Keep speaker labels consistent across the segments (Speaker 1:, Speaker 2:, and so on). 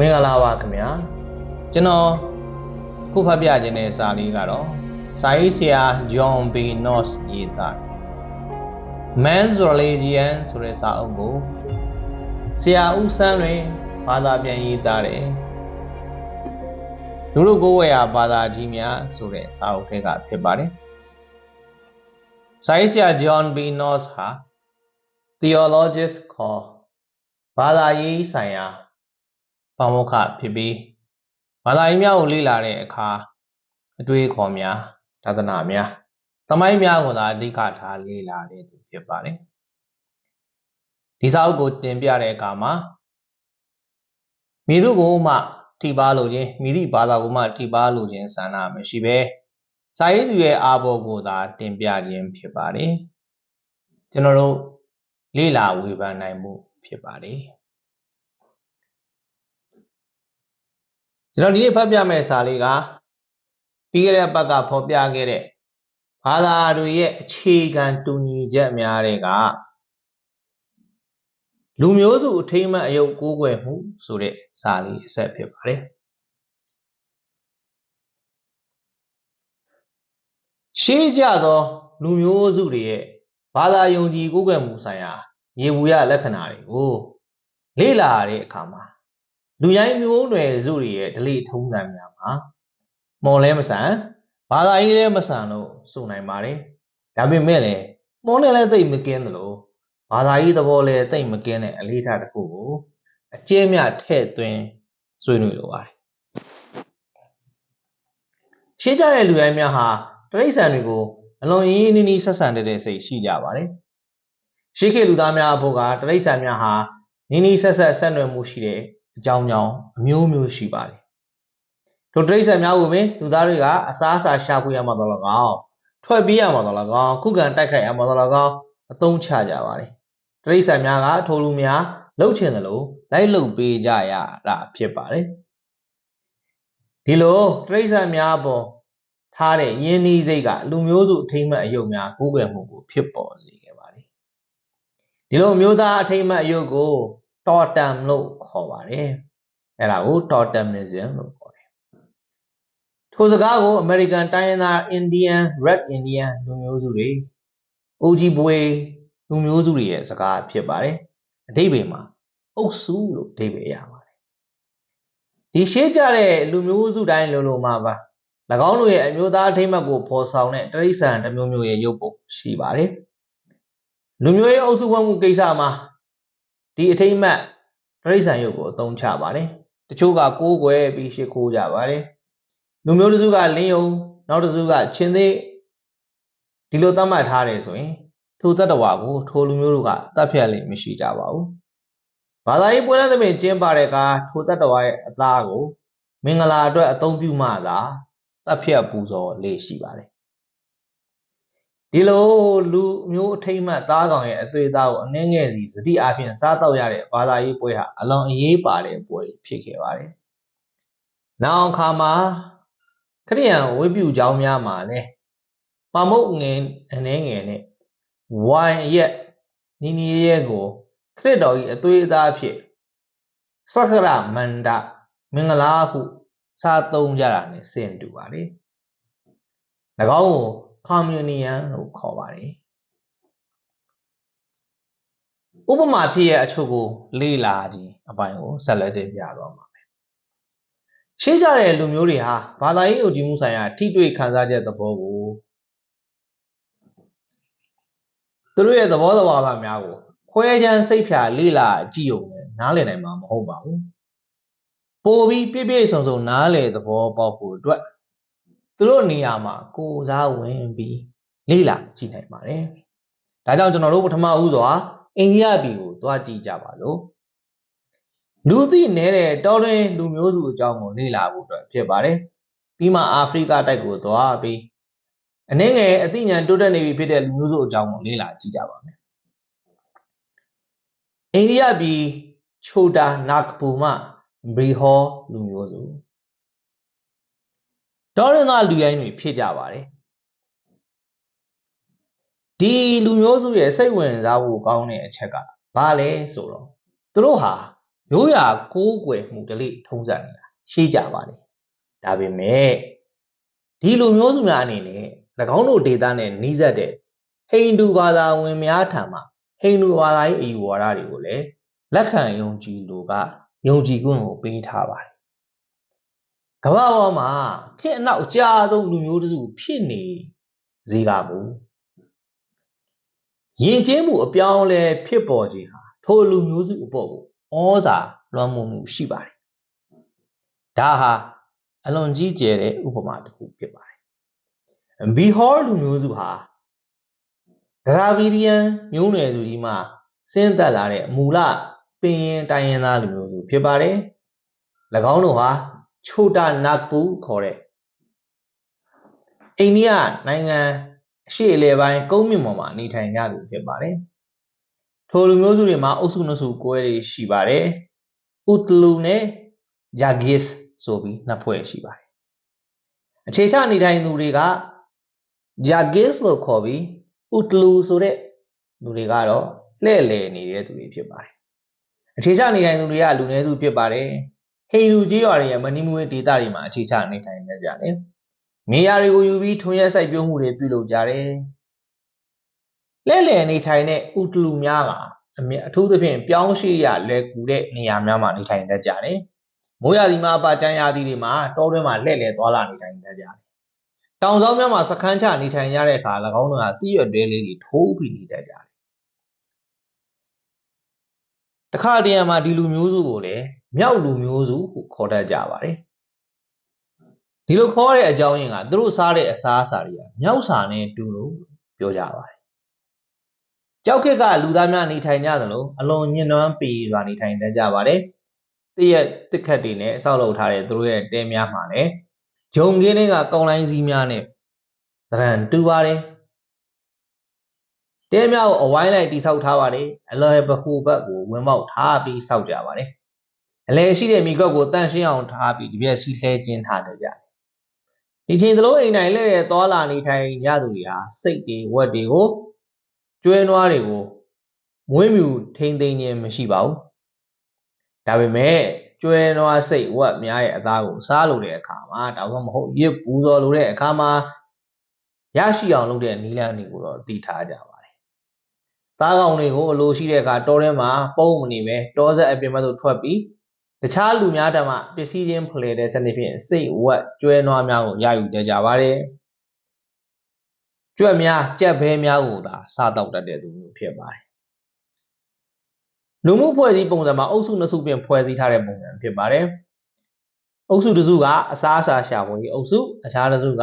Speaker 1: မင်္ဂလာပါခင်ဗျာကျွန်တော်ခုဖတ်ပြခြင်းတဲ့စာလေးကတော့စာရေးဆရာ John B. Noss ရေးသားတယ် Man's Religion ဆိုတဲ့စာအုပ်ကိုဆရာဦးစန်းလွင်ဘာသာပြန်ရေးသားတယ်လူလူကိုယ်ဝယ်ရာဘာသာကြီးများဆိုတဲ့စာအုပ်ထဲကဖြစ်ပါတယ်စာရေးဆရာ John B. Noss ဟာ theologist ခေါ်ဘာသာရေးဆိုင်ရာ ဘာမုခဖြစ်ပြီးဘာသာရေးများကိုလေ့လာတဲ့အခါအတွေ့အခေါ်များသာသနာများသမိုင်းများကိုသာအဓိကထားလေ့လာတဲ့သူဖြစ်ပါတယ်ဒီစာအုပ်ကိုတင်ပြတဲ့အခါမှာမိသူကိုမှထိပါလို့ခြင်းမိသည့်ဘာသာကိုမှထိပါလို့ခြင်းဆန္ဒမရှိဘဲစာရေးသူရဲ့အာဘော်ကိုသာတင်ပြခြင်းဖြစ်ပါတယ်ကျွန်တော်တို့လေ့လာဝေဖန်နိုင်မှုဖြစ်ပါတယ် ကျွန်တော်ဒီနေ့ဖတ်ပြမယ့်စာလေးကပြီးခဲ့တဲ့ဘက်ကဖော်ပြခဲ့တဲ့ဘာသာတွေရဲ့အခြေခံတူညီချက်များတွေကလူမျိုးစုအထိမ့်မှတ်အယုတ်ကိုးကွယ်မှုဆိုတဲ့စာလေးအဆက်ဖြစ်ပါတယ်ရှေးကြသောလူမျိုးစုတွေရဲ့ဘာသာယုံကြည်ကိုးကွယ်မှုဆိုင်ရာ ရေဘူးရလက္ခဏာတွေကိုလေ့လာရတဲ့အခါမှာ လူရိုင်းမျိုးနွယ်စုတွေရဲ့ဓလေ့ထုံးစံများမှာမော်လဲမဆန်ဘာသာရေးလည်းမဆန်လို့ဆိုနိုင်ပါတယ်ဒါပေမဲ့လည်းမော်နဲ့လည်းသိမ့်မကင်းသလိုဘာသာရေးသဘောလည်းသိမ့်မကင်းတဲ့အလေးထားတစ်ခုကိုအကျဉ်းမြထဲ့သွင်းဆွေးနွေးလိုပါတယ်ရှင်းကြတဲ့လူရိုင်းများဟာတရိษံတွေကိုအလွန်ရင်းရင်းနှီးနှီးဆက်ဆံတဲ့စိတ်ရှိကြပါတယ်ရှေးခေတ်လူသားများအဖို့ကတရိษံများဟာနီးနီးဆက်ဆက်ဆက်နွယ်မှုရှိတဲ့ အကြောင်းကြောင်းအမျိုးမျိုးရှိပါတယ်တို့တိရစ္ဆာန်များကိုပင်လူသားတွေကအစားအစာရှာဖွေရမှတော့လကောင်းထွက်ပြေးရမှတော့လကောင်းခုခံတိုက်ခိုက်ရမှတော့လကောင်းအသုံးချကြပါတယ်တိရစ္ဆာန်များကထိုလူများလှုပ်ချင်တယ်လို့လိုက်လှုပ်ပေးကြရတာဖြစ်ပါတယ်ဒီလိုတိရစ္ဆာန်များပေါ်ထားတဲ့ယင်းဤစိတ်ကလူမျိုးစုအထိမ့်မှအယုတ်များကိုးကွယ်မှုကိုဖြစ်ပေါ်စေခဲ့ပါတယ်ဒီလိုမျိုးသားအထိမ့်မှအယုတ်ကို totem လို့ခေါ်ပါတယ်အဲ့ဒါကို totemism လို့ခေါ်တယ်ထိုစကားကို American တိုင်းရင်းသား Indian Red Indian လူမျိုးစုတွေ Ojibwe လူမျိုးစုတွေရဲ့စကားဖြစ်ပါတယ်အဓိပ္ပာယ်မှာအုပ်စုလို့အဓိပ္ပာယ်ရပါတယ်ဒီရှေးကြတဲ့လူမျိုးစုတိုင်းလုံးလုံးမှာပါ၎င်းတို့ရဲ့အမျိုးသားအထိမ်းအမှတ်ကိုဖော်ဆောင်တဲ့တရိษံတစ်မျိုးမျိုးရဲ့ရုပ်ပုံရှိပါတယ်လူမျိုးရေးအုပ်စုဖွဲ့မှုကိစ္စမှာ ဒီအထိမ်းအမှတ်တရိษံရုပ်ကိုအသုံးချပါတယ်တချို့ကကိုးကွယ်ပြီးရှ िख ိုးကြပါတယ်လူမျိုးတစုကလင်းယုံနောက်တစုကချင်းသေးဒီလိုသတ်မှတ်ထားတယ်ဆိုရင်ထိုတတ္တဝါကိုထိုလူမျိုးတို့ကတတ်ဖြတ်လိမ့်မရှိကြပါဘူးဘာသာရေးပွဲလမ်းသမင်ကျင်းပတဲ့အခါထိုတတ္တဝါရဲ့အသားကို မင်္ဂလာအတွက်အသုံးပြုမှသာတပ်ဖြတ်ပူဇော်လေးရှိပါတယ် ဒီလိုလူမျိုးအထိတ်မှတ်သားကောင်ရဲ့အသွေးသားကိုအနှင်းငယ်စီစတိအပြင်စားတော့ရတဲ့ဘာသာရေးပွဲဟာအလွန်အရေးပါတဲ့ပွဲဖြစ်ခဲ့ပါတယ်။နောက်ခါမှာခရိယန်ဝိပုကျောင်းများမှာလည်းပမုတ်ငင်အနှင်းငယ်နဲ့ဝိုင်ရက်နီနီရဲ့ကိုခရစ်တော်၏အသွေးအသားဖြစ်သက္ကရမန္တမင်္ဂလာဟုစာသုံးကြတာနဲ့ဆင်တူပါလေ။၎င်းကို communion လို့ခေါ်ပါတယ်ဥပမာဖြစ်ရဲ့အချို့ကို လေ့လာခြင်းအပိုင်းကိုဆက်လက်တင်ပြတော့မှာပဲရှေးကြတဲ့လူမျိုးတွေဟာဘာသာရေးယုံကြည်မှုဆိုင်ရာထိတွေ့ခံစားချက်သဘောကိုသူတို့ရဲ့သဘောသဘာဝများကိုခွဲခြမ်းစိတ်ဖြာလေ့လာကြည့်ုံနဲ့နားလည်နိုင်မှာမဟုတ်ပါဘူးပိုပြီးပြည့်ပြည့်စုံစုံနားလည်သဘောပေါက်ဖို့အတွက် သူတို့နေရာမှာကိုစားဝင်ပြီးလေ့လာကြည့်နိုင်ပါတယ်။ဒါကြောင့်ကျွန်တော်တို့ပထမဦးစွာအိန္ဒိယပြည်ကိုသွားကြည့်ကြပါစို့။လူသိနေတဲ့တောတွင်လူမျိုးစုအကြောင်းကိုလေ့လာဖို့အတွက်ဖြစ်ပါတယ်။ပြီးမှအာဖရိကတိုက်ကိုသွားပြီးအနည်းငယ်အသိဉာဏ်တိုးတက်နေပြီဖြစ်တဲ့လူမျိုးစုအကြောင်းကိုလေ့လာကြည့်ကြပါမယ်။အိန္ဒိယပြည်ချိုတာနာဂပူမှဘရီဟောလူမျိုးစု တောရင်သားလူရိုင်းတွေဖြစ်ကြပါတယ်ဒီလူမျိုးစုရဲ့စိတ်ဝင်စားဖို့ကောင်းတဲ့အချက်ကဘာလဲဆိုတော့သူတို့ဟာရိုးရာကိုးကွယ်မှုဓလေ့ထုံးစံနေတာရှိကြပါလေဒါပေမဲ့ဒီလူမျိုးစုများအနေနဲ့၎င်းတို့ဒေသနဲ့နှီးစပ်တဲ့ဟိန္ဒူဘာသာဝင်များထံမှဟိန္ဒူဘာသာရေးအယူဝါဒတွေကိုလည်းလက်ခံယုံကြည်လို့ကယုံကြည်ခွင့်ကိုပေးထားပါတယ် ကမ္ဘာပေါ်မှာခေတ်အနောက်အကြာဆုံးလူမျိုးတစ်စုဖြစ်နေစေကမူယဉ်ကျေးမှုအပြောင်းအလဲဖြစ်ပေါ်ခြင်းဟာထိုလူမျိုးစုအပေါ်ကိုဩဇာလွှမ်းမိုးမှုရှိပါတယ်ဒါဟာအလွန်ကြီးကျယ်တဲ့ဥပမာတစ်ခုဖြစ်ပါတယ်ဘီဟောလူမျိုးစုဟာဒရာဗီဒီယန်မျိုးနွယ်စုကြီးမှဆင်းသက်လာတဲ့မူလပင်ရင်တိုင်းရင်းသားလူမျိုးစုဖြစ်ပါတယ်၎င်းတို့ဟာ ချိုတာနတ်ပူခေါ်တဲ့အိန္ဒိယနိုင်ငံအရှေ့အလယ်ပိုင်းကုန်းမြင့်ပေါ်မှာနေထိုင်ကြသူဖြစ်ပါတယ်ထိုလူမျိုးစုတွေမှာအုပ်စုနှစ်စုကွဲတွေရှိပါတယ်ဥတလူနဲ့ဂျာဂစ်ဆိုပြီးနှစ်ဖွဲ့ရှိပါတယ်အခြေချနေထိုင်သူတွေကဂျာဂစ်လို့ခေါ်ပြီးဥတလူဆိုတဲ့လူတွေကတော့လှည့်လည်နေတဲ့သူတွေဖြစ်ပါတယ်အခြေချနေထိုင်သူတွေကလူနည်းစုဖြစ်ပါတယ် ဟိန္ဒူကြီးရွာတွေရဲ့မနီမူဝေဒေသတွေမှာအခြေချနေထိုင်နေကြတယ်မြေယာတွေကိုယူပြီးထွန်းရက်စိုက်ပျိုးမှုတွေပြုလုပ်ကြတယ်လဲလှယ်နေထိုင်တဲ့ဥတလူများကအမြအထူးသဖြင့်ပြောင်းရွှေ့ရလွယ်ကူတဲ့နေရာများမှာနေထိုင်တတ်ကြတယ်။မိုးရာသီမှာအပါကျန်းရာသီတွေမှာတောတွင်းမှာလှည့်လည်သွားလာနေထိုင်တတ်ကြတယ်။တောင်ဆောင်များမှာစခန်းချနေထိုင်ရတဲ့အခါ၎င်းတို့ကတိရွက်တွဲလေးတွေထိုးပြီးနေတတ်ကြတယ်။တခါတည်းမှာဒီလူမျိုးစုကိုလည်း မြောက်လူမျိုးစုဟုခေါ်တတ်ကြပါတယ်။ဒီလိုခေါ်တဲ့အကြောင်းရင်းကသူတို့စားတဲ့အစားအစာတွေကမြောက်စာနဲ့တူလို့ပြောကြပါတယ်ကြောက်ခက်ကလူသားများနေထိုင်ကြသလိုအလွန်ညှဉ်းနှွမ်းပေစွာနေထိုင်တတ်ကြပါတယ်။တရက်တစ်ခတ်တွေနဲ့ဆောက်လုပ်ထားတဲ့သူတို့ရဲ့တဲများမှာလည်းဂျုံကင်းတွေကကောင်းလိုင်းစည်းများနဲ့သရံတူပါတယ်။တဲများကိုအဝိုင်းလိုက်တိဆောက်ထားပါတယ်။အလွယ်ပခုဘက်ကိုဝင်ပေါက်ထားပြီးဆောက်ကြပါတယ်။ အလဲရှိတဲ့မိကွက်ကိုတန့်ရှင်းအောင်ထားပြီးဒီပြက်စီလှဲခြင်းထားကြတယ်။ဒီချိန်သလိုအိမ်တိုင်းလဲတဲ့သွာလာနေထိုင်ကြသူတွေဟာစိတ်တွေဝက်တွေကိုကျွဲနွားတွေကိုမွေးမြူထိမ့်သိမ်းခြင်းမရှိပါဘူးဒါပေမဲ့ကျွဲနွားစိတ်ဝက်များရဲ့အသားကိုစားလို့တဲ့အခါမှာဒါမှမဟုတ်ရစ်ပူဇော်လို့တဲ့အခါမှာရရှိအောင်လုပ်တဲ့နီလန်းတွေကိုတော့တည်ထားကြပါတယ်။သားကောင်တွေကိုအလိုရှိတဲ့အခါတောထဲမှာပုံမနေပဲတောဆက်အပြင်ဘက်သို့ထွက်ပြီး တခြားလူများတမပစ္စည်းချင်းဖလှယ်တဲ့စနစ်ဖြင့်စိတ်ဝက်ကျွဲနွားများကိုရယူတတ်ကြပါတယ်။ကြွက်များကြက်ဘဲများကိုသာစားတောက်တတ်တဲ့သူမျိုးဖြစ်ပါတယ်လူမှုဖွဲ့စည်းပုံစံမှာအုပ်စုနှစ်စုဖြင့်ဖွဲ့စည်းထားတဲ့ပုံစံဖြစ်ပါတယ်အုပ်စုတစ်စုကအစားအစာရှာဖွေရေးအုပ်စုအခြားတစ်စုက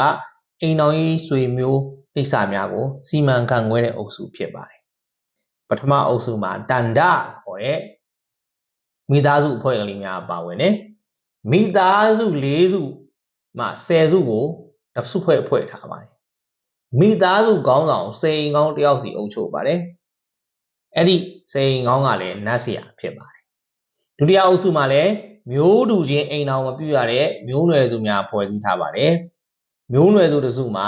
Speaker 1: အိမ်တော်ရေးဆွေမျိုးကိစ္စများကိုစီမံခန့်ခွဲတဲ့အုပ်စုဖြစ်ပါတယ်ပထမအုပ်စုမှာတန်ဒခေါ်တဲ့ မိသားစုအဖွဲ့ကလေးများပါဝင်တယ်မိသားစု၄စုမှ10စုကိုတစ်စုဖွဲ့ဖွဲ့ထားပါတယ်မိသားစုခေါင်းဆောင်စိန်ကောင်းတယောက်စီအုပ်ချုပ်ပါတယ်အဲ့ဒီစိန်ကောင်းကလည်းနတ်ဆရာဖြစ်ပါတယ်ဒုတိယအုပ်စုမှာလည်းမျိုးတူချင်းအိမ်တော်မပြုရတဲ့မျိုးနွယ်စုများဖွဲ့စည်းထားပါတယ်မျိုးနွယ်စုတစုမှာ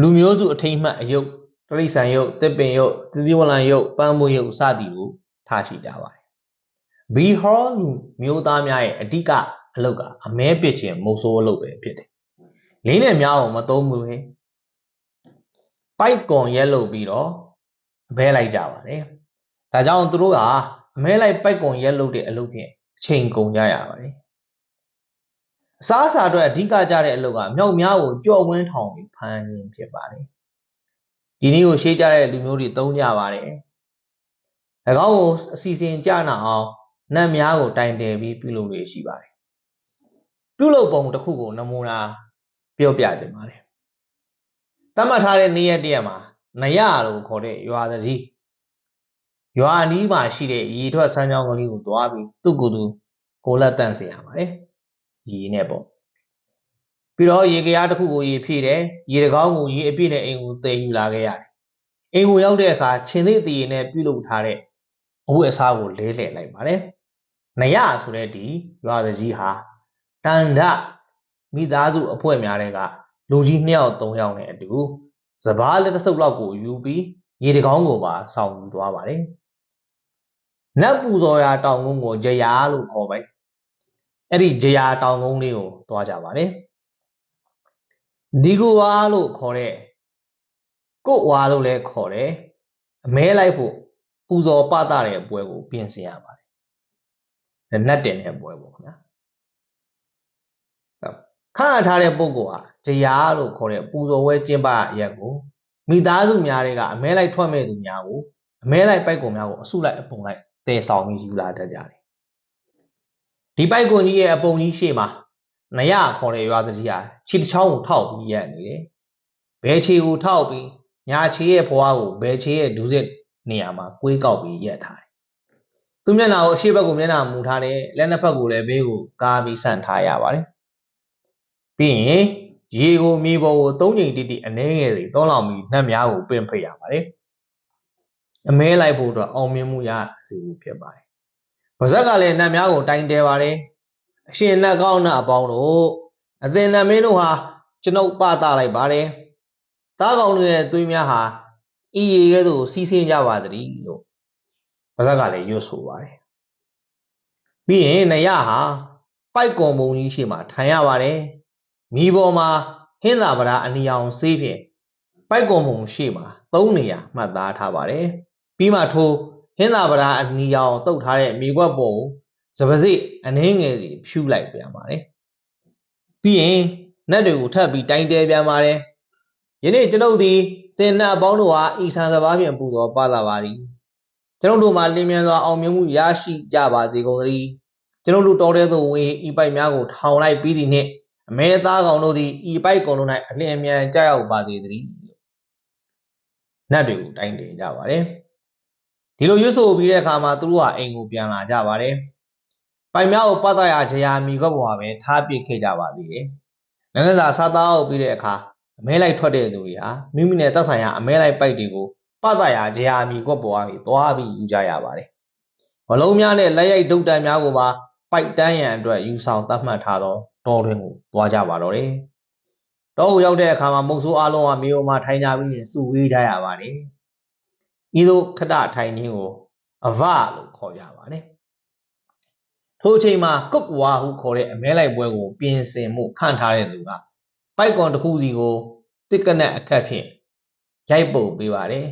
Speaker 1: လူမျိုးစုအထိမ့်မှတ်အယုတ်တရိษံယုတ်တစ်ပင်ယုတ်သတိဝလံယုတ်ပန်းမိုးယုတ်စသည်ကိုထားရှိကြပါတယ် ဘီဟောလူမျိုးသားများရဲ့အဓိကအလုပ်ကအမဲပစ်ခြင်းမုတ်ဆိုးအလုပ်ပဲဖြစ်တယ်လင်းနဲ့များအောင်မသုံးဘူးပဲပိုက်ကွန်ရက်လုပ်ပြီးတော့အဘဲလိုက်ကြပါတယ်ဒါကြောင့်သူတို့ကအမဲလိုက်ပိုက်ကွန်ရက်လုပ်တဲ့အလုပ်ဖြင့်အချိန်ကုန်ကြရပါတယ်အစားအစာအတွက်အဓိကကြတဲ့အလုပ်ကမြောက်များကိုကြော့ဝင်းထောင်ပြီးဖမ်းရင်းဖြစ်ပါတယ်ဒီနည်းကိုရှေးကြတဲ့လူမျိုးတွေသုံးကြပါတယ်၎င်းကိုအစီအစဉ်ကြနာအောင် နတ်များကိုတိုင်တယ်ပြီးပြုလုပ်လို့ရှိပါတယ်ပြုလုပ်ပုံတစ်ခုကိုနမူနာပြောပြတင်ပါတယ်တတ်မှတ်ထားတဲ့နေ့ရက်တရက်မှာနရလို့ခေါ်တဲ့ရွာသတိရွာအနီးမှာရှိတဲ့ရေထွက်ဆန်းချောင်းကလေးကိုသွားပြီးသူ့ကိုယ်သူကိုလက်တန့်စေရပါတယ်ရေနဲ့ပေါ့ပြီးတော့ရေကရားတစ်ခုကိုရေဖြည့်တယ်ရေတကောင်းကိုရေအပြည့်နဲ့အိမ်ကိုတည်ယူလာခဲ့ရတယ်အိမ်ကိုရောက်တဲ့အခါချင်းသေးတည်ရနဲ့ပြုလုပ်ထားတဲ့အဝတ်အစားကိုလဲလှယ်လိုက်ပါတယ် နရဆိုတဲ့ဒီရွာသကြီးဟာတန်ဒမိသားစုအဖွဲ့များတဲ့ကလူကြီး2ယောက်3ယောက်နဲ့အတူစပားလက်တဆုပ်လောက်ကိုယူပြီးရေတကောင်းကိုပါဆောင်ယူသွားပါတယ်နတ်ပူဇော်ရာတောင်ကုန်းကိုဂျရာလို့ခေါ်ပဲအဲ့ဒီဂျရာတောင်ကုန်းလေးကိုသွားကြပါတယ်ဒီကိုဝါလို့ခေါ်တဲ့ကိုဝါလို့လည်းခေါ်တယ်အမဲလိုက်ဖို့ပူဇော်ပသတဲ့ပွဲကိုပြင်ဆင်ရပါတယ် နတ်တင်တဲ့ပွဲပေါ့ခင်ဗျာခန့်ထားတဲ့ပုဂ္ဂိုလ်ဟာဂျရာလို့ခေါ်တဲ့ပူဇော်ဝဲကျင်းပရက်ကိုမိသားစုများတွေကအမဲလိုက်ထွက်မဲ့သူများကိုအမဲလိုက်ပိုက်ကုန်များကိုအစုလိုက်အပုံလိုက်တည်ဆောင်ပြီးယူလာတတ်ကြတယ်ဒီပိုက်ကွန်ကြီးရဲ့အပုံကြီးရှေ့မှာနရခေါ်တဲ့ရွာသူကြီးဟာခြေတစ်ချောင်းကိုထောက်ပြီးရက်နေတယ်ဘဲခြေကိုထောက်ပြီးညာခြေရဲ့ဘွားကိုဘဲခြေရဲ့ဒူးစစ်နေရာမှာကွေးကောက်ပြီးရက်ထားတယ် သူမျက်နှာကိုအရှိဘက်ကိုမျက်နှာမူထားတယ်လက်နှစ်ဖက်ကိုလည်းဘေးကိုကားပြီးဆန့်ထားရပါတယ်ပြီးရင်ရေကိုမြေပေါ်ကိုသုံးချိန်တိတိအနေငယ်စီတောလောင်ပြီးနှက်များကိုပင်ဖိတ်ရပါတယ်အမဲလိုက်ဖို့အတွက်အောင်မြင်မှုရစီဖြစ်ပါတယ်။ဗဇက်ကလည်းနတ်များကိုတိုင်တယ်ပါတယ်။အရှင်နတ်ကောင်းနတ်အပေါင်းတို့အသင်နတ်မင်းတို့ဟာကျွန်ုပ်ပသလိုက်ပါတယ်။သားကောင်တွေရဲ့သွေးများဟာဤရေကဲ့သို့စီးဆင်းကြပါသတည်းလို့ ဗဇက်ကလည်းရွတ်ဆိုပါတယ်။ပြီးရင်နရဟာပိုက်ကွန်ပုံကြီးရှိမှထိုင်ရပါတယ်။မိပေါ်မှာဟင်းသာပရာအနီအောင်ဆေးဖြင့်ပိုက်ကွန်ပုံရှိမှ၃နေရာမှတ်သားထားပါတယ်။ပြီးမှထိုးဟင်းသာပရာအနီရောင်တုတ်ထားတဲ့မြေကွက်ပေါ်ကိုစပစိအနှင်းငယ်စီဖြူလိုက်ပြန်ပါတယ်ပြီးရင်နတ်တွေကိုထပ်ပြီးတိုင်တဲပြန်ပါတယ်ယနေ့ကျွန်ုပ်သည်သင်နတ်အပေါင်းတို့ဟာဤဆန်စဘာဖြင့်ပူဇော်ပါလာပါသည် ကျွန်ုပ်တို့မှာလင်းမြန်စွာအောင်မြင်မှုရရှိကြပါစေကုန်သတည်းကျွန်ုပ်တို့တော်တဲ့သို့ဝင်ဤပိုက်များကိုထောင်လိုက်ပြီးသည်နှင့်အမဲသားကောင်တို့သည်ဤပိုက်ကောင်တို့၌အလင်းအမြန်ကြောက်ရောက်ပါစေတည်းနတ်တွေကိုတိုင်တယ်ကြပါတယ်ဒီလိုရွတ်ဆိုပြီးတဲ့အခါမှာသူတို့ကအိမ်ကိုပြန်လာကြပါတယ်ပိုင်များကိုပတ်သက်ရကြရာမိခွက်ပေါ်မှာပဲထားပစ်ခဲ့ကြပါသေးတယ်။နိုင်ငံစာစားသားအောင်ပြီးတဲ့အခါအမဲလိုက်ထွက်တဲ့သူတွေဟာမိမိနဲ့သက်ဆိုင်ရာအမဲလိုက်ပိုက်တွေကို ပတ်သက်ရကြရာမိခွက်ပေါ်ကနေသွားပြီးယူကြရပါတယ်။ဘလုံးများနဲ့လက်ရိုက်ဒုတ်တန်များကိုပါပိုက်တန်းရန်အတွက်ယူဆောင်သတ်မှတ်ထားသောတောတွင်ကိုသွားကြပါတော့တယ်။တောကိုရောက်တဲ့အခါမှာမုတ်ဆိုးအလုံးကမြေပေါ်မှာထိုင်ကြပြီးစုဝေးကြရပါတယ်။ဤသို့ခတထိုင်ခြင်းကိုအဗလို့ခေါ်ကြပါတယ်ထိုအချိန်မှာကုတ်ဝါဟုခေါ်တဲ့အမဲလိုက်ပွဲကိုပြင်ဆင်မှုခန့်ထားတဲ့သူကပိုက်ကွန်တစ်ခုစီကိုတစ်ကနက်အခက်ဖြင့်ရိုက်ပုတ်ပေးပါတယ်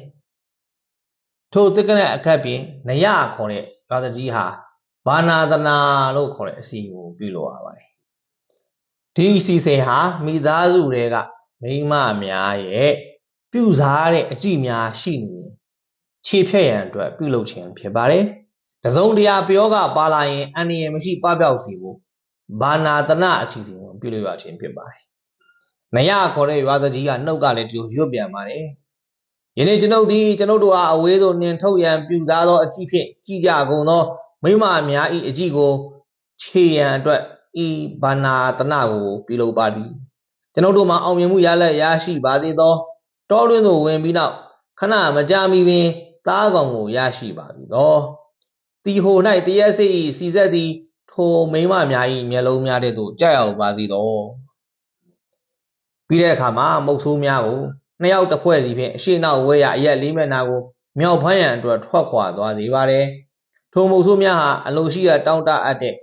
Speaker 1: ထိုတစ်ကနက်အခက်ဖြင့်နရခေါ်တဲ့ရွာတကြီးဟာဘာနာသနာလို့ခေါ်တဲ့အစီကိုပြုလုပ်ရပါတယ်ဒီစီစဉ်ဟာမိသားစုတွေကမိမများရဲ့ပြုစားတဲ့အကြည့်များရှိနေခြေဖြတ်ရန်အတွက်ပြုလုပ်ခြင်းဖြစ်ပါတယ်။တစုံတရာပြောကပါလာရင်အန္တရာယ်မရှိပပျောက်စေဖို့ဘာနာတနာအစီအစဉ်ကိုပြုလုပ်ရခြင်းဖြစ်ပါတယ်။နရခေါ်တဲ့ရွာသားကြီးကနှုတ်ကလည်းဒီလိုရွတ်ပြန်ပါတယ်။ ယနေ့ကျွန်ုပ်သည်ကျွန်ုပ်တို့အားအဝေးသို့နှင်ထုတ်ရန်ပြုစားသောအကြည့်ဖြင့်ကြည်ကြကုန်သောမိမအများ၏အကြည့်ကိုခြေရန်အတွက်ဤဘာနာတနာကိုပြုလုပ်ပါသည်။ကျွန်ုပ်တို့မှာအောင်မြင်မှုရလက်ရရှိပါစေသောတောတွင်သို့ဝင်ပြီးနောက်ခဏမကြာမီပင်သားကောင်ကိုရရှိပါပြီသောတီဟို၌တရက်စိ၏စီဆက်သည်ထိုမိမများ၏မျက်လုံးများတဲ့သို့ကြောက်ရောက်ပါစီသောပြီးတဲ့အခါမှာမုတ်ဆိုးများကို နှစ်ယောက်တစ်ဖွဲ့စီဖြင့်အရှိနောက်ဝဲရအရက်လေးမျက်နှာကိုမြောက်ဖမ်းရန်အတွက်ထွက်ခွာသွားစေပါတယ်ထိုမုတ်ဆိုးများဟာအလိုရှိရတောင်းတအပ်တဲ့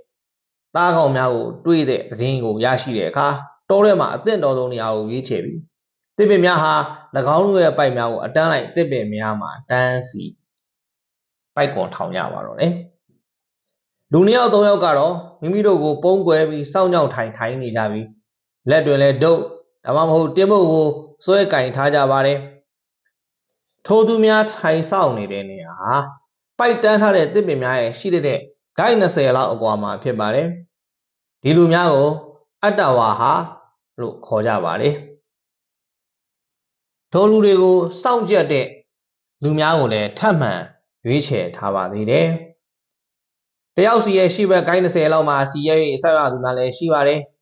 Speaker 1: သားကောင်များကိုတွေးတဲ့သတင်းကိုရရှိတဲ့အခါတောထဲမှာအသင့်တော်ဆုံးနေရာကိုရွေးချယ်ပြီးတစ်ပင်များဟာ၎င်းတို့ရဲ့ပိုက်များကိုအတန်းလိုက်တစ်ပင်များမှာတန်းစီပိုက်ကွန်ထောင်ရပါတော့တယ်လူနှစ်ယောက်သုံးယောက်ကတော့မိမိတို့ကိုပုံကွယ်ပြီးစောင့်ကြောက်ထိုင်ထိုင်နေကြပြီးလက်တွင်လည်းဒုတ်ဒါမှမဟုတ်တင်းမုတ်ကို စွဲကင်ထားကြပါတယ်ထိုသူများထိုင်ဆောင်နေတဲ့နေရာဟာပိုက်တန်းထားတဲ့တစ်ပင်များရဲ့ရှိတဲ့ဂိုက်20လောက်အကွာမှာဖြစ်ပါတယ်ဒီလူများကိုအတ္တဝါဟာလို့ခေါ်ကြပါတယ်ထိုလူတွေကိုစောင့်ကြက်တဲ့လူများကိုလည်းထပ်မံရွေးချယ်ထားပါသေးတယ်။တယောက်စီရဲ့ရှေ့ဘက်ကိုင်း30လောက်မှာစီရဲ့ဆက်ရသူများလည်းရှိပါတယ်။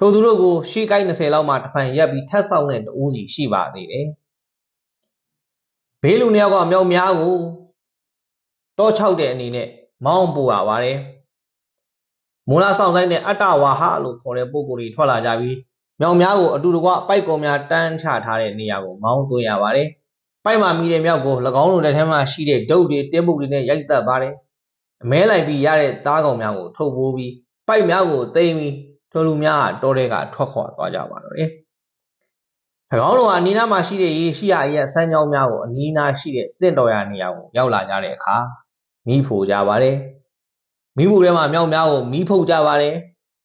Speaker 1: ထိုသူတို့ကိုရှေ့ကိုင်း30လောက်မှာတစ်ဖန်ရက်ပြီးထပ်ဆောင်တဲ့တူးစီရှိပါသေးတယ်။ဘေးလူနှစ်ယောက်ကမြောက်များကိုတောချောက်တဲ့အနေနဲ့မောင်းပို့ရပါတယ်။မူလဆောင်ဆိုင်တဲ့အတ္တဝါဟလို့ခေါ်တဲ့ပုံကိုယ်တွေထွက်လာကြပြီးမြောင်များကိုအတူတကွပိုက်ကုံများတန်းချထားတဲ့နေရာကိုမောင်းသွင်းရပါတယ်။ပိုက်မှမိတဲ့မြောက်ကို၎င်းတို့လက်ထဲမှာရှိတဲ့ဒုတ်တွေတင်းပုတ်တွေနဲ့ရိုက်တက်ပါတယ်အမဲလိုက်ပြီးရတဲ့သားကောင်များကိုထုတ်ပိုးပြီးပိုက်များကိုသိမ်းပြီး ထိုလူများကတောထဲကထွက်ခွာသွားကြပါတော့တယ်၎င်းတို့ကအနီးနားမှာရှိတဲ့ရေရှိရရဲ့စမ်းကြောင်းများကိုအနီးနားရှိတဲ့တင့်တော်ရာနေရာကိုရောက်လာကြတဲ့အခါမိဖို့ကြပါတယ်မိဖို့ထဲမှာမြောက်များကိုမိဖုတ်ကြပါတယ်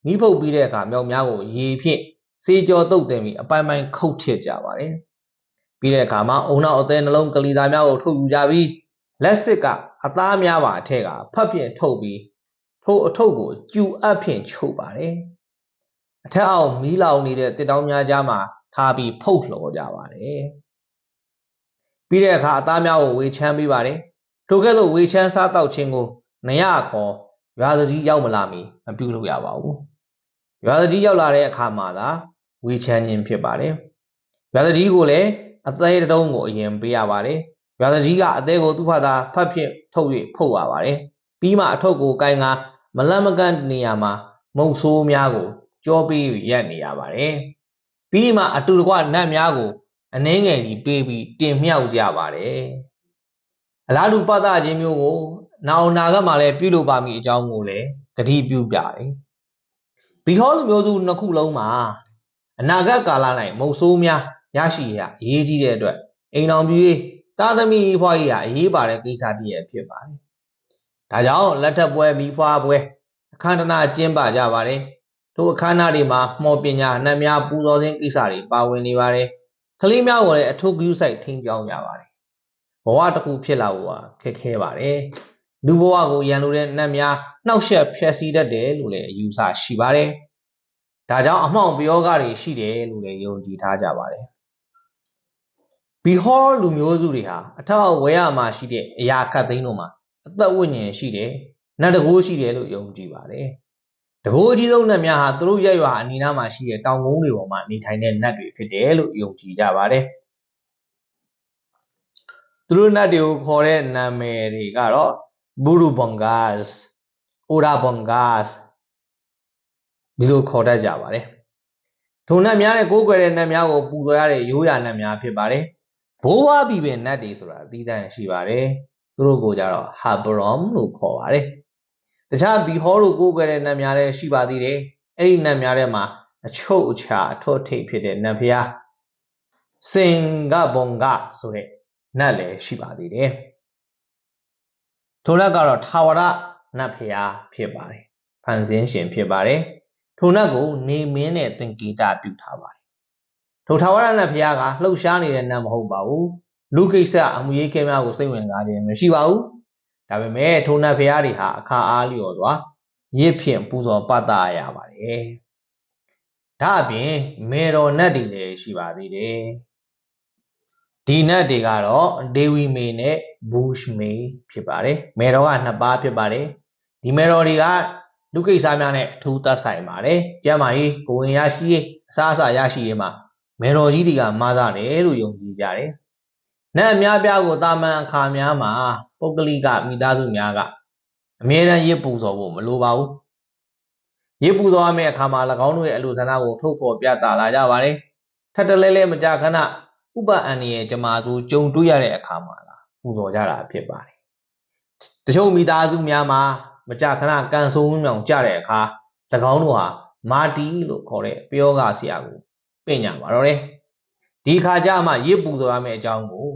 Speaker 1: မိဖုတ်ပြီးတဲ့အခါမြောက်များကိုရေဖြင့်စေကြောတုတ်တင်ပြီးအပိုင်းပိုင်းခုတ်ထစ်ကြပါတယ်ပြီးတဲ့အခါမှာအုံနောက်အသေးနှလုံးကလေးသားများကိုထုတ်ယူကြပြီးလက်စစ်ကအသားများပါအထက်ကဖတ်ဖြင့်ထုတ်ပြီးထိုအထုပ်ကိုကျူအပ်ဖြင့်ချုပ်ပါတယ် အထက်အောင်မီးလောင်နေတဲ့တစ်တောင်းများကြားမှာထားပြီးဖုတ်လှော်ကြပါတယ်ပြီးတဲ့အခါအသားများကိုဝေချမ်းပေးပါတယ်ထိုကဲ့သို့ဝေချမ်းစားတောက်ခြင်းကိုနရခေါ်ရွာသတိရောက်မလာမီမပြုလုပ်ရပါဘူးရွာသတိရောက်လာတဲ့အခါမှာသာဝေချမ်းခြင်းဖြစ်ပါတယ်ရွာသတိကိုလည်းအသေးတုံးကိုအရင်ပေးရပါတယ်ရွာသတိကအသေးကိုသူ့ဖာသာဖတ်ဖြင့်ထုတ်၍ဖုတ်ရပါတယ်ပြီးမှအထုပ်ကိုကိုင်ကမလန့်မကန့်နေရာမှာမုံဆိုးများကို ကြောပေးရက်နေရပါတယ်ပြီးမှအတူတကွနတ်များကိုအနှင်းငယ်ကြီးပေးပြီးတင်မြှောက်ကြပါတယ်အလားတူပတ်သက်ခြင်းမျိုးကိုနောင်နာကမှလည်းပြုလုပ်ပါမည်အကြောင်းကိုလည်းတတိပြုပြတယ်ဘီဟောလူမျိုးစုနှစ်ခုလုံးမှာအနာဂတ်ကာလ၌မုံဆိုးများရရှိရအရေးကြီးတဲ့အတွက်အိမ်တော်ပြည့်တာသမီဖွားကြီးဟာအရေးပါတဲ့ကိစ္စတည်းရဖြစ်ပါတယ်ဒါကြောင့်လက်ထပ်ပွဲမိဖွားပွဲအခမ်းအနားကျင်းပကြပါတယ် တို့အခမ်းအနားတွေမှာမှော်ပညာနှံများပူဇော်ခြင်းကိစ္စတွေပါဝင်နေပါတယ်ကလေးများကိုလည်းအထုပ်ကူးဆိုင်ထိန်းကြောင်းကြပါတယ်ဘဝတစ်ခုဖြစ်လာဖို့ခက်ခဲပါတယ်လူဘဝကိုရန်လိုတဲ့နတ်များနှောက်ယှက်ဖျက်ဆီးတတ်တယ်လို့လည်းအယူဆရှိပါတယ်ဒါကြောင့်အမှောင်ပြောကားတွေရှိတယ်လို့လည်းယုံကြည်ထားကြပါတယ်ဘီဟောလူမျိုးစုတွေဟာအထောက်ဝဲရမှာရှိတဲ့အရာခတ်သိမ်းတို့မှာအသက်ဝိညာဉ်ရှိတယ်နတ်တကိုးရှိတယ်လို့ယုံကြည်ပါတယ် တကိုးအကြီးဆုံးနတ်များဟာသူတို့ရက်ရွာအနီးနားမှာရှိတဲ့တောင်ကုန်းတွေပေါ်မှာနေထိုင်တဲ့နတ်တွေဖြစ်တယ်လို့ယုံကြည်ကြပါတယ်သူတို့နတ်တွေကိုခေါ်တဲ့နာမည်တွေကတော့ဘူရူဘွန်ဂတ်စ်အိုရာဘွန်ဂတ်စ်ဒီလိုခေါ်တတ်ကြပါတယ်ထုံနတ်များနဲ့ကိုးကွယ်တဲ့နတ်များကိုပူဇော်ရတဲ့ရိုးရာနတ်များဖြစ်ပါတယ်ဘိုးဘွားပြီပင်နတ်တွေဆိုတာအသီးသန့်ရှိပါတယ်သူတို့ကိုကြတော့ဟာဘရွမ်လို့ခေါ်ပါတယ် တခြားဘီဟောလို့ကိုးကွယ်တဲ့နတ်များလည်းရှိပါသေးတယ်အဲ့ဒီနတ်များထဲမှာအချုပ်အခြာအထွတ်ထိပ်ဖြစ်တဲ့နတ်ဖျားစင်ကဘုံကဆိုတဲ့နတ်လည်းရှိပါသေးတယ်ထိုနတ်ကတော့ထာဝရနတ်ဖျားဖြစ်ပါတယ်ဖန်ဆင်းရှင်ဖြစ်ပါတယ်ထိုနတ်ကိုနေမင်းနဲ့သင်္ကေတပြုထားပါတယ်ထိုထာဝရနတ်ဖျားကလှုပ်ရှားနေတဲ့နတ်မဟုတ်ပါဘူးလူကိစ္စအမှုရေးခဲများကိုစိတ်ဝင်စားခြင်းမရှိပါဘူး ဒါပေမဲ့ထိုနတ်ဖျားတွေဟာအခါအားလျော်စွာရစ်ဖြင့်ပူဇော်ပတ်သားရပါတယ်ဒါအပြင်မေတော်နတ်တွေလည်းရှိပါသေးတယ်ဒီနတ်တွေကတော့ဒေဝီမေနဲ့ဘူရှ်မေဖြစ်ပါတယ်မေတော်ကနှစ်ပါးဖြစ်ပါတယ်ဒီမေတော်တွေကလူကိစ္စများနဲ့အထူးသက်ဆိုင်ပါတယ်ကျမ်းမာရေးကိုဝင်ရရှိရေးအစားအစာရရှိရေးမှာမေတော်ကြီးတွေကမားတယ်လို့ယုံကြည်ကြတယ် နတ်အများပြားကိုတာမန်အခါများမှာပုဂ္ဂလိကမိသားစုများကအမြဲတမ်းရစ်ပူဇော်ဖို့မလိုပါဘူးရစ်ပူဇော်ရမယ့်အခါမှာ၎င်းတို့ရဲ့အလိုဆန္ဒကိုထုတ်ဖော်ပြသလာကြပါတယ်ထပ်တလဲလဲမကြခဏဥပအန္တရာယ်ကြမာစုကြုံတွေ့ရတဲ့အခါမှာလာပူဇော်ကြတာဖြစ်ပါတယ်တချို့မိသားစုများမှာမကြခဏကန်ဆိုးမြောင်ကြတဲ့အခါ၎င်းတို့ဟာမာတီလို့ခေါ်တဲ့ပြောကဆရာကိုပင့်ကြပါတော့တယ် ဒီခါကျမှရစ်ပူဇော်ရမယ့်အကြောင်းကို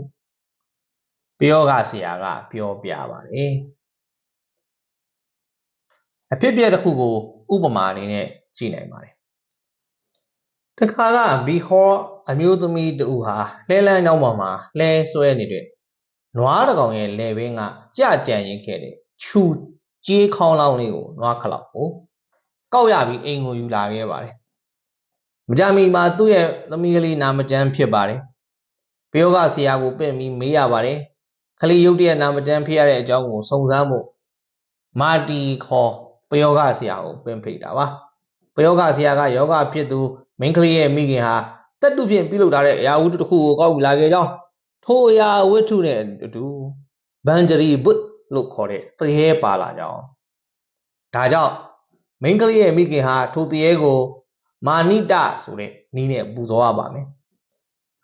Speaker 1: ပြောကဆရာကပြောပြပါတယ်အဖြစ်ပြက်တစ်ခုကိုဥပမာအနေနဲ့ကြည့်နိုင်ပါတယ်တခါကဘီဟောအမျိုးသမီးတူဟာလှဲလန်းကြောင်းပေါ်မှာလှဲဆွဲနေတဲ့နွားတကောင်ရဲ့လယ်ဘင်းကကြကြံရင်ခဲ့တဲ့ခြူကြေးခေါင်းလောင်းလေးကိုနွားခလောက်ကိုကောက်ရပြီးအိမ်ကိုယူလာခဲ့ပါတယ် မကြမီမှာသူ့ရဲ့သမီးကလေးနာမကျန်းဖြစ်ပါတယ်ပယောဂဆရာကိုပင့်ပြီးမေးရပါတယ်ခလီရုတ်တရက်နာမကျန်းဖြစ်ရတဲ့အကြောင်းကိုစုံစမ်းဖို့မာတီခေါ်ပယောဂဆရာကိုပင့်ဖိတ်တာပါပယောဂဆရာကယောဂဖြစ်သူမင်းကလေးရဲ့မိခင်ဟာတက်တုဖြင့်ပြုလုပ်ထားတဲ့အရာဝတ္ထုတစ်ခုကိုကောက်ယူလာခဲ့ကြောင်းထိုအရာဝတ္ထုနဲ့အတူဘန်ဂျရီဘုတ်လို့ခေါ်တဲ့တရေပါလာကြောင်းဒါကြောင့်မင်းကလေးရဲ့မိခင်ဟာထိုတရေကို မာနိတဆိုတဲ့နီးနဲ့ပူဇော်ရပါမယ်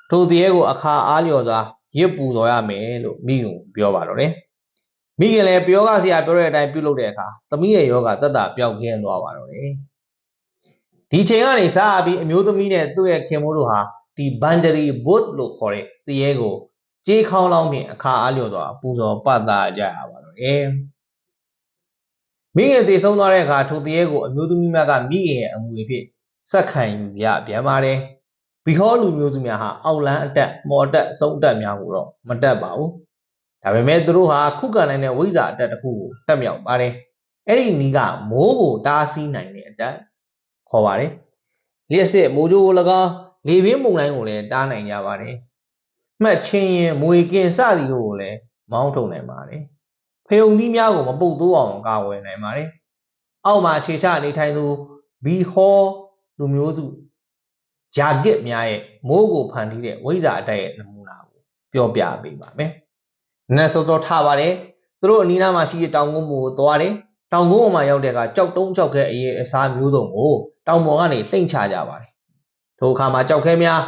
Speaker 1: ထိုတရေကိုအခါအားလျော်စွာရစ်ပူတော်ရမယ်လို့မိခင်ပြောပါတော့တယ်မိခင်လည်းပြောကဆရာပြောတဲ့အတိုင်းပြုလုပ်တဲ့အခါသမီးရဲ့ယောဂတက်တာပျောက်ကင်းသွားပါတော့တယ်ဒီချိန်ကနေစပြီးအမျိုးသမီးနဲ့သူ့ရဲ့ခင်မိုးတို့ဟာဒီဘန်ဂျရီဘုတ်လို့ခေါ်တဲ့တရေကိုကြေးခေါင်းလောင်းဖြင့်အခါအားလျော်စွာပူဇော်ပတ်သားကြရပါတော့တယ်မိခင်တည်ဆုံးသွားတဲ့အခါထိုတရေကိုအမျိုးသမီးများကမိခင်ရဲ့အမွေဖြစ် ဆက်ခံယူရပြန်ပါတယ်ဘီဟောလူမျိုးစုများဟာအောက်လန်းအတက်မော်တက်အဆုံးအတက်များကိုတော့မတက်ပါဘူးဒါပေမဲ့သူတို့ဟာခုခံနိုင်တဲ့ဝိဇာအတက်တစ်ခုကိုတက်မြောက်ပါတယ်အဲ့ဒီနီးကမိုးကိုတားဆီးနိုင်တဲ့အတက်ခေါ်ပါတယ်လျှက်စစ်မိုးကြိုးကို၎င်းလေပြင်းမုန်တိုင်းကိုလည်းတားနိုင်ကြပါတယ်မှတ်ချင်းရင်မွေကင်စသည်တို့ကိုလည်းမောင်းထုတ်နိုင်ပါတယ်ဖယုံသီးများကိုမပုတ်သိုးအောင်ကာဝယ်နိုင်ပါတယ်အောက်မှာခြေချနေထိုင်သူဘီဟော လူမျိုးစုဂျာဂစ်များရဲ့မိုးကိုဖန်တီးတဲ့ဝိဇာအတိုက်ရဲ့နမူနာကိုပြောပြပေးပါမယ်။နတ်စောတော်ထားပါတယ်။သူတို့အနီးနားမှာရှိတဲ့တောင်ကုန်းကိုသွားတယ်။တောင်ကုန်းပေါ်မှာရောက်တဲ့အခါကြောက်တုံးကြောက်ခဲအရေးအစားမျိုးစုံကိုတောင်ပေါ်ကနေလှိမ့်ချကြပါတယ်။ထိုအခါမှာကြောက်ခဲများ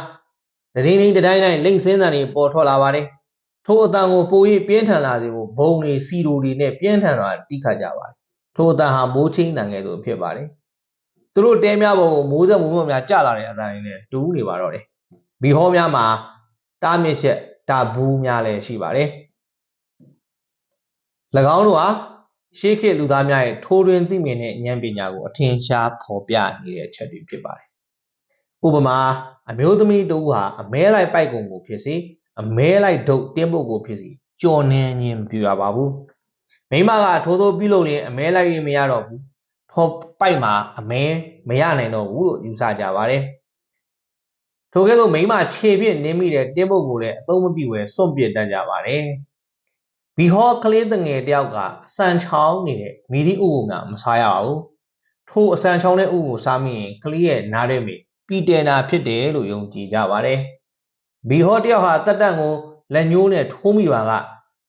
Speaker 1: တရင်ရင်တိုင်းတိုင်းလိမ့်စင်းတန်တွေပေါ်ထွက်လာပါတယ်။ထိုအတန်ကိုပို၍ပြင်းထန်လာစေဖို့ဘုံတွေစီရိုတွေနဲ့ပြင်းထန်စွာတိခတ်ကြပါတယ်။ထိုအတန်ဟာမိုးချင်းတန်ကဲ့သို့ဖြစ်ပါတယ်။ သူတို့တဲများပေါ်ကိုမိုးဆက်မိုးမများကျလာတဲ့အတန်တွေနဲ့တူးနေပါတော့တယ်။ဘီဟောများမှာတားမြစ်ချက်တာဘူးများလည်းရှိပါတယ်။၎င်းတို့ဟာရှေးခေတ်လူသားများရဲ့ထိုးတွင်သိမြင်တဲ့ဉာဏ်ပညာကိုအထင်ရှားဖော်ပြနေတဲ့ချက်တွေဖြစ်ပါတယ်။ဥပမာအမျိုးသမီးတို့ဟာအမဲလိုက်ပိုက်ကုံကိုဖြစ်စေအမဲလိုက်ဒုတ်တင်းပုတ်ကိုဖြစ်စေကြော်နေခြင်းမပြရပါဘူး။မိမကထိုးထိုးပြုလုပ်ရင်အမဲလိုက်ရင်မရတော့ဘူး။ ထောပိုက်မှာအမဲမရနိုင်တော့ဘူးလို့ယူဆကြပါတယ်။ထိုကဲ့သို့မိမခြေဖြင့်နင်းမိတဲ့တင်းပုတ်ကိုလည်းအသုံးမပြုဘဲစွန့်ပစ်တတ်ကြပါတယ်။ဘီဟောကလေးတငယ်တယောက်ကအစံချောင်းနေတဲ့မိသည့်ဥကိုမှမစားရပါဘူး။ထိုအစံချောင်းတဲ့ဥကိုစားမိရင်ကလေးရဲ့နားထဲမှာပီတယ်နာဖြစ်တယ်လို့ယုံကြည်ကြပါတယ်။ဘီဟောတယောက်ဟာတက်တက်ကိုလက်ညှိုးနဲ့ထိုးမိပါက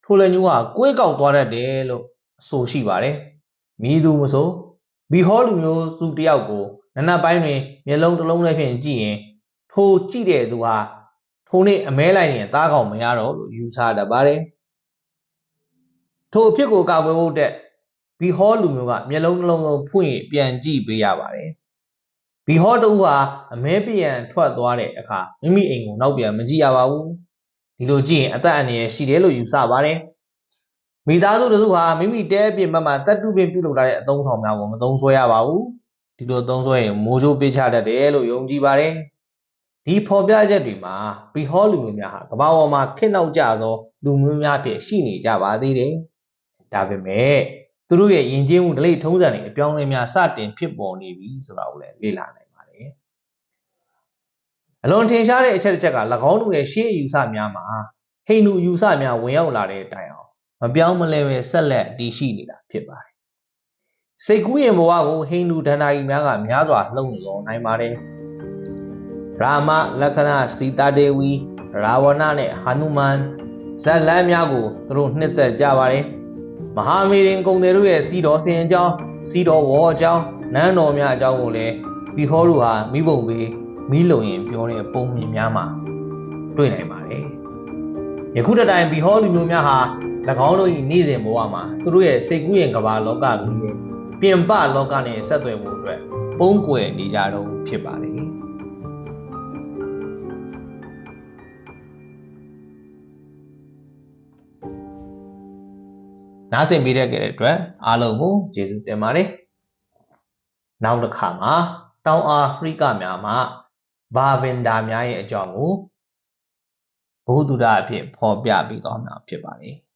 Speaker 1: ထိုလက်ညှိုးဟာကွေးကောက်သွားတတ်တယ်လို့အဆိုရှိပါတယ်။မိသူမဆို ဘီဟောလူမျိုးစုတယောက်ကိုနနက်ပိုင်းတွင်မျက်လုံးတစ်လုံးနဲ့ဖြင့်ကြည့်ရင်ထိုကြည့်တဲ့သူဟာထိုနေ့အမဲလိုက်ရင်သားကောင်မရတော့လို့ယူဆတတ်ပါတယ်။ထိုအဖြစ်ကိုကာကွယ်ဖို့တက်ဘီဟောလူမျိုးကမျက်လုံးနှလုံးလုံးဖွင့်ပြန်ကြည့်ပေးရပါတယ်။ဘီဟောတူဟာအမဲပြန်ထွက်သွားတဲ့အခါမိမိအိမ်ကိုနောက်ပြန်မကြည့်ရပါဘူး။ဒီလိုကြည့်ရင်အသက်အန္တရာယ်ရှိတယ်လို့ယူဆပါတယ်။ မိသားစုတို့ဟာမိမိတဲအပြင်ဘက်မှာတတ်တူပင်ပြုလုပ်ထားတဲ့အသုံးဆောင်များကိုမသုံးဆွဲရပါဘူး။ဒီလိုသုံးဆွဲရင်မိုးချိုးပေးချတတ်တယ်လို့ယုံကြည်ပါတယ်။ဒီဖော်ပြချက်တွေမှာဘီဟောလူမျိုးများဟာကမ္ဘာပေါ်မှာခင့်နောက်ကြသောလူမျိုးများဖြစ်ရှိနေကြပါသေးတယ်။ဒါပေမဲ့သူတို့ရဲ့ယဉ်ကျေးမှုဒလိထုံးစံတွေအပြောင်းအလဲများစတင်ဖြစ်ပေါ်နေပြီဆိုတာကိုလည်းလေ့လာနိုင်ပါတယ်။အလွန်ထင်ရှားတဲ့အချက်တစ်ချက်က၎င်းတို့ရဲ့ရှေးအယူဆများမှာဟိန္ဒူအယူဆများဝင်ရောက်လာတဲ့တိုင်အောင် မပြောင်းမလဲပဲဆက်လက်တည်ရှိနေတာဖြစ်ပါတယ်။စိတ်ကူးရင်ဘဝကိုဟိန္ဒူဒဏ္ဍာရီများကများစွာလှုံ့ဆော်နိုင်ပါတယ်။ရာမလက္ခဏာစီတာဒေဝီရာဝဏနဲ့ဟာနုမန်ဇက်လန်းများကိုသူတို့နှစ်သက်ကြပါတယ်။မဟာမေရင်ကုံတယ်တို့ရဲ့စီတော်စင်အကြောင်းစီတော်ဝေါ်အကြောင်းနန်းတော်များအကြောင်းကိုလည်းဘီဟောတို့ဟာမိဘုံပေးမိလုံရင်ပြောတဲ့ပုံမြင်များမှာတွေ့နိုင်ပါတယ်။ယခုတတိုင်ဘီဟောလူမျိုးများဟာ၎ င်းတို့၏နေ့စဉ်ဘဝမှာသူတို့ရဲ့စိတ်ကူးရင်ကဘာလောကကြီးရဲ့ပြင်ပလောကနဲ့ဆက်သွယ်မှုအတွက်ပုံကွယ်နေကြတော့ဖြစ်ပါတယ်။။နားဆင်ပေးတဲ့အတွက်အားလုံးကိုကျေးဇူးတင်ပါတယ်။နောက်တစ်ခါမှာတောင်အာဖရိကများမှာဘာဗင်ဒါများရဲ့အကြောင်းကိုဘုဟုတုဒအဖြစ်ဖော်ပြပေးသွားမှာဖြစ်ပါတယ်။